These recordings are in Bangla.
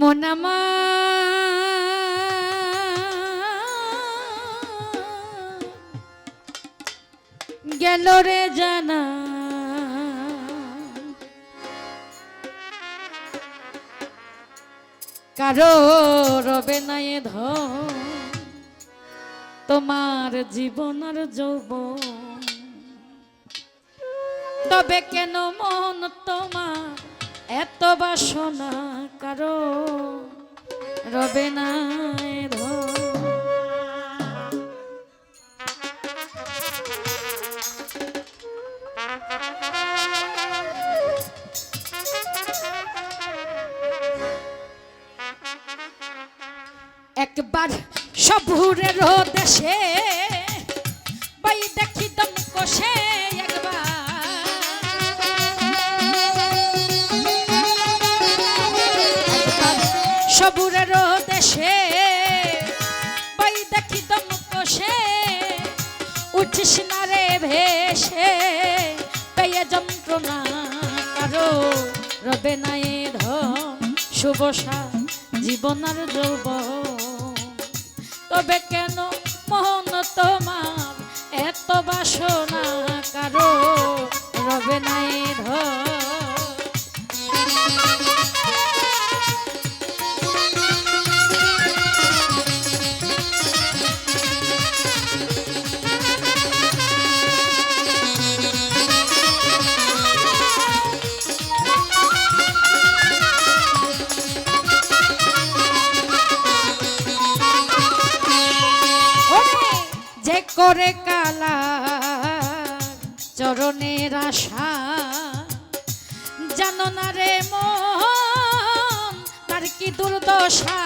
মনামা গেল রে জানা। কারও রবে নাই ধ তোমার জীবন আর যৌবন। তবে কেন মন তোমার এত বাসনা কারও রবে না একবার সবুরের দেশে দেশে বাই দেখি কষে উঠিস না রে ভেসে, পেয়ে যন্ত্রণা কারও রবে নাই ধন শুভসা জীবনার যৌব তবে কেন মোহন তোমার এত বাসনা? করে কালা চরণের আশা। জানো না রে মন, তার কি দুর্দশা?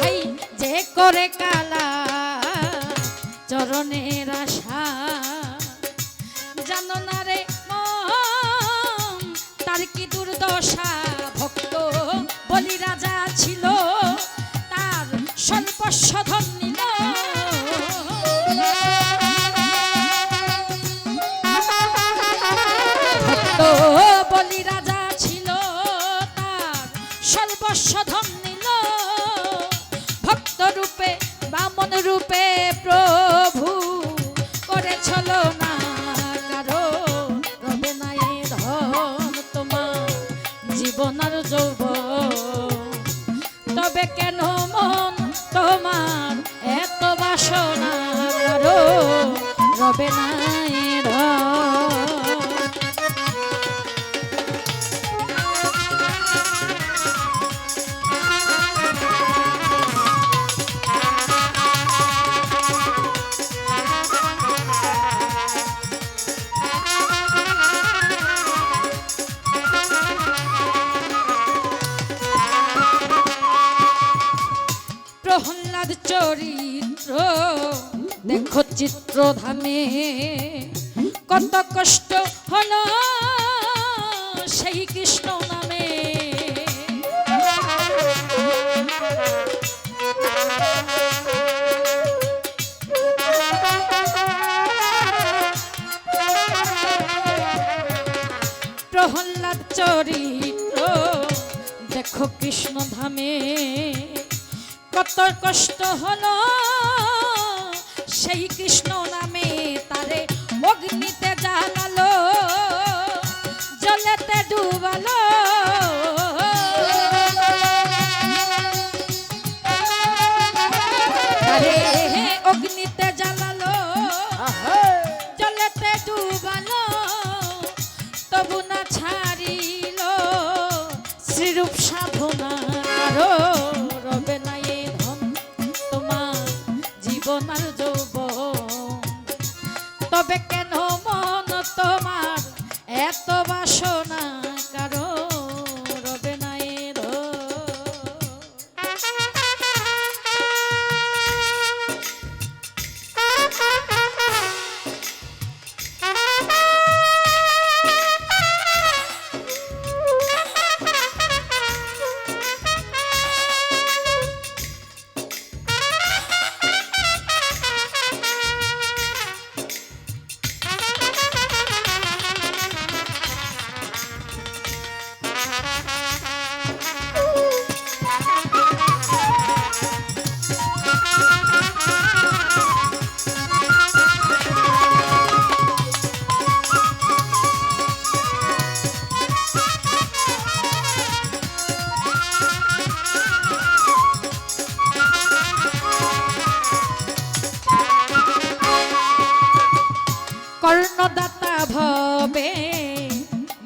ভাই, যে করে কালা চরণের আশা। তার সর্বস্ব নাই ধন প্রহ্লাদ চরিত্র। দেখো চিত্র ধামে কত কষ্ট হলো সেই কৃষ্ণ নামে। প্রহ্লাদ চরিত্র দেখো কৃষ্ণ ধামে কত কষ্ট হলো সেই কৃষ্ণ নামে তারে অগ্নিতে জ্বালালো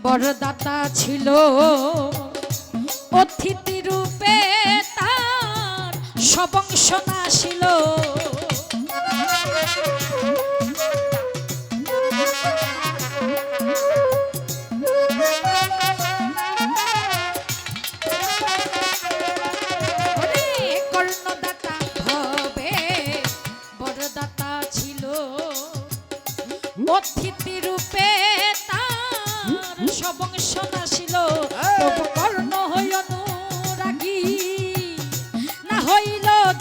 বরদাতা ছিল। অতিথি রূপে তার সবংশনা ছিল।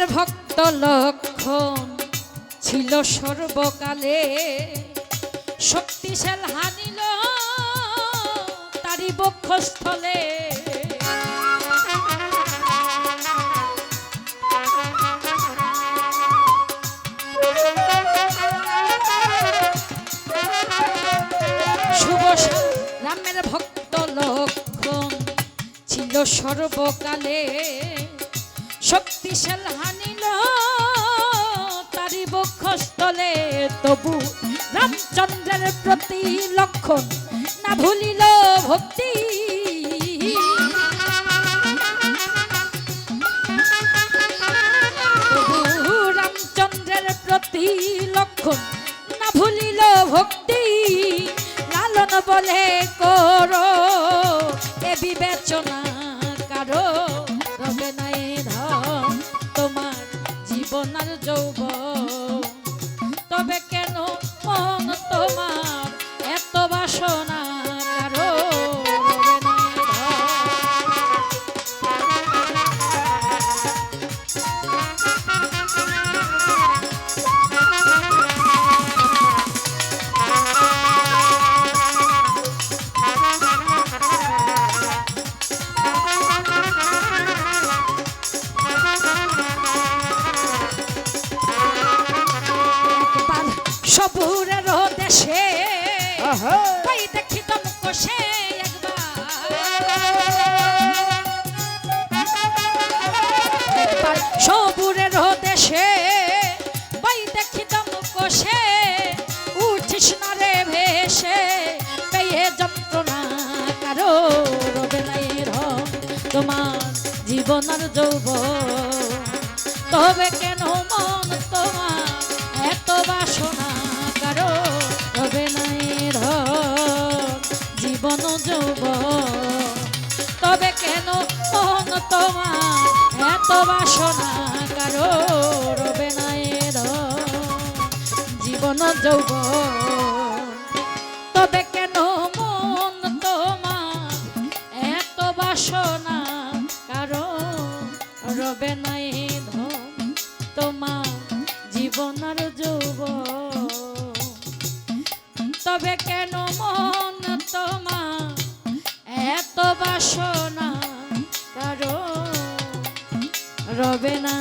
রামের ভক্ত লক্ষণ ছিল সর্বকালে। শক্তিশাল হানিল তারি বক্ষস্থলে। ভক্ত লক্ষণ ছিল সর্বকালে। শক্তিশাল হানিল, তারি বক্ষস্থলে তবু রামচন্দ্রের প্রতি লক্ষণ না ভুলিল ভক্তি। রামচন্দ্রের প্রতি লক্ষণ না ভুলিল ভক্তি। লালন বলে করো, এ বিবেচনা কারও রবে তোমার জীবনার যৌব সবুরের দেশে কই দেখি তমক সে একবার সবুরের দেশে কই দেখি তমক সে উঠিস না রে ভেসে পেয়ে যন্ত্রণা কারও রবে নাই রং তোমার জীবনের যৌব তবে কেন মন তোমার এত বাসনা? জীবন তবে কেন মন তোমার এত বাসনা কারও রবে নাই ধন জীবন যৌব তবে কেন মন তোমার এত বাসনা কারও রবে ধন তোমার জীবনার যৌব তবে কেন মন বাসনা কারও রবে না।